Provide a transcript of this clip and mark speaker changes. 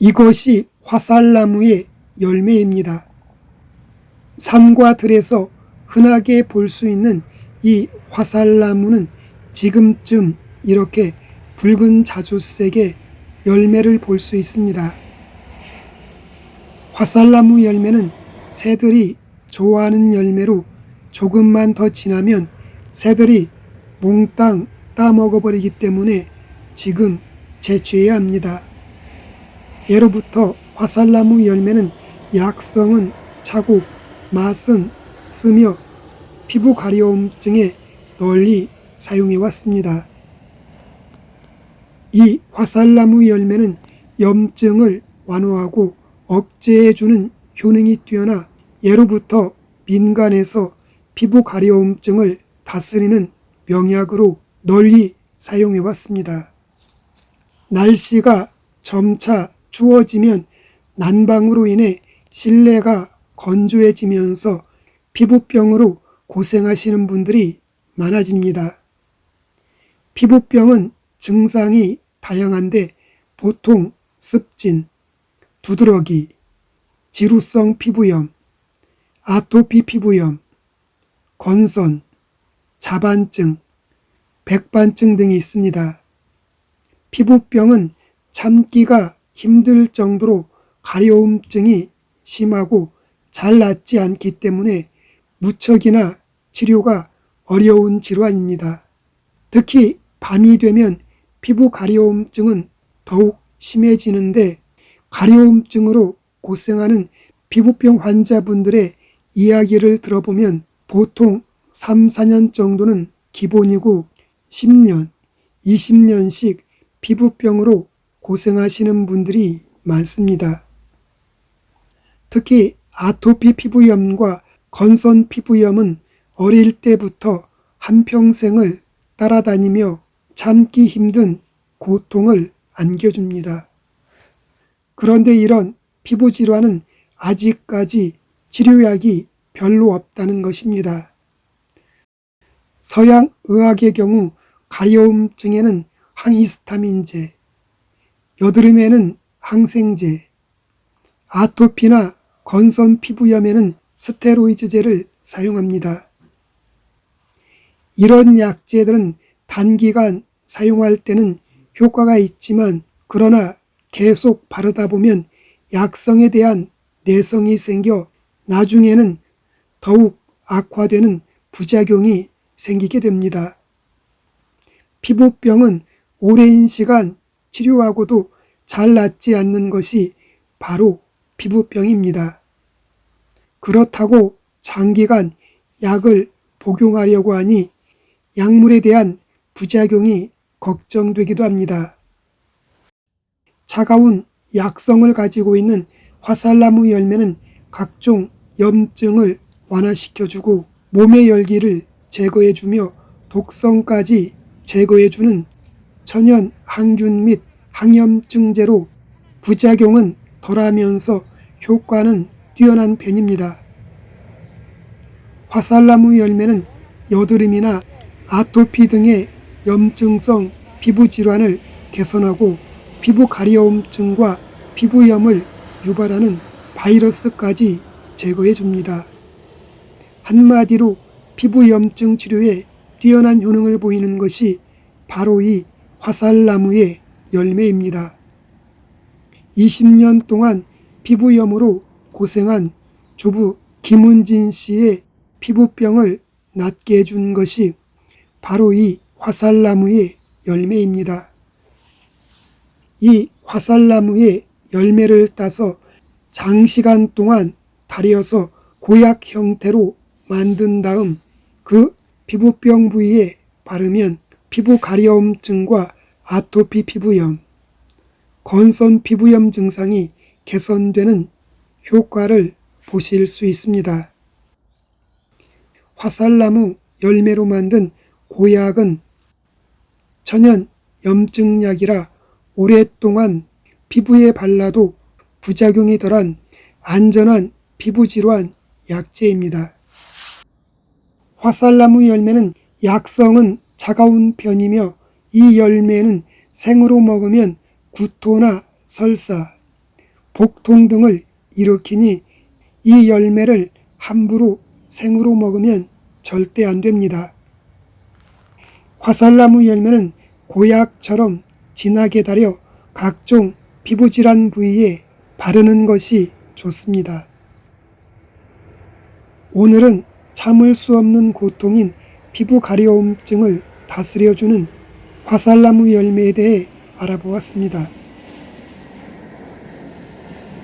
Speaker 1: 이것이 화살나무의 열매입니다. 산과 들에서 흔하게 볼 수 있는 이 화살나무는 지금쯤 이렇게 붉은 자주색의 열매를 볼 수 있습니다. 화살나무 열매는 새들이 좋아하는 열매로 조금만 더 지나면 새들이 몽땅 따먹어버리기 때문에 지금 제취해야 합니다. 예로부터 화살나무 열매는 약성은 차고 맛은 쓰며 피부 가려움증에 널리 사용해 왔습니다. 이 화살나무 열매는 염증을 완화하고 억제해주는 효능이 뛰어나 예로부터 민간에서 피부 가려움증을 다스리는 명약으로 널리 사용해 왔습니다. 날씨가 점차 추워지면 난방으로 인해 실내가 건조해지면서 피부병으로 고생하시는 분들이 많아집니다. 피부병은 증상이 다양한데 보통 습진, 두드러기, 지루성 피부염, 아토피 피부염, 건선, 자반증, 백반증 등이 있습니다. 피부병은 참기가 힘들 정도로 가려움증이 심하고 잘 낫지 않기 때문에 무척이나 치료가 어려운 질환입니다. 특히 밤이 되면 피부 가려움증은 더욱 심해지는데 가려움증으로 고생하는 피부병 환자분들의 이야기를 들어보면 보통 3, 4년 정도는 기본이고 10년, 20년씩 피부병으로 고생하시는 분들이 많습니다. 특히 아토피 피부염과 건선 피부염은 어릴 때부터 한평생을 따라다니며 참기 힘든 고통을 안겨줍니다. 그런데 이런 피부 질환은 아직까지 치료약이 별로 없다는 것입니다. 서양 의학의 경우 가려움증에는 항히스타민제, 여드름에는 항생제, 아토피나 건선 피부염에는 스테로이드제를 사용합니다. 이런 약제들은 단기간 사용할 때는 효과가 있지만 그러나 계속 바르다 보면 약성에 대한 내성이 생겨 나중에는 더욱 악화되는 부작용이 생기게 됩니다. 피부병은 오랜 시간 치료하고도 잘 낫지 않는 것이 바로 피부병입니다. 그렇다고 장기간 약을 복용하려고 하니 약물에 대한 부작용이 걱정되기도 합니다. 차가운 약성을 가지고 있는 화살나무 열매는 각종 염증을 완화시켜주고 몸의 열기를 제거해주며 독성까지 제거해주는 천연 항균 및 항염증제로 부작용은 덜하면서 효과는 뛰어난 편입니다. 화살나무 열매는 여드름이나 아토피 등의 염증성 피부 질환을 개선하고 피부 가려움증과 피부염을 유발하는 바이러스까지 제거해 줍니다. 한마디로 피부염증 치료에 뛰어난 효능을 보이는 것이 바로 이 화살나무의 열매입니다. 20년 동안 피부염으로 고생한 주부 김은진 씨의 피부병을 낫게 해준 것이 바로 이 화살나무의 열매입니다. 이 화살나무의 열매를 따서 장시간 동안 달여서 고약 형태로 만든 다음 그 피부병 부위에 바르면 피부 가려움증과 아토피 피부염, 건선 피부염 증상이 개선되는 효과를 보실 수 있습니다. 화살나무 열매로 만든 고약은 천연 염증약이라 오랫동안 피부에 발라도 부작용이 덜한 안전한 피부질환 약제입니다. 화살나무 열매는 약성은 차가운 편이며 이 열매는 생으로 먹으면 구토나 설사, 복통 등을 일으키니 이 열매를 함부로 생으로 먹으면 절대 안 됩니다. 화살나무 열매는 고약처럼 진하게 달여 각종 피부질환 부위에 바르는 것이 좋습니다. 오늘은 참을 수 없는 고통인 피부 가려움증을 다스려주는 화살나무 열매에 대해 알아보았습니다.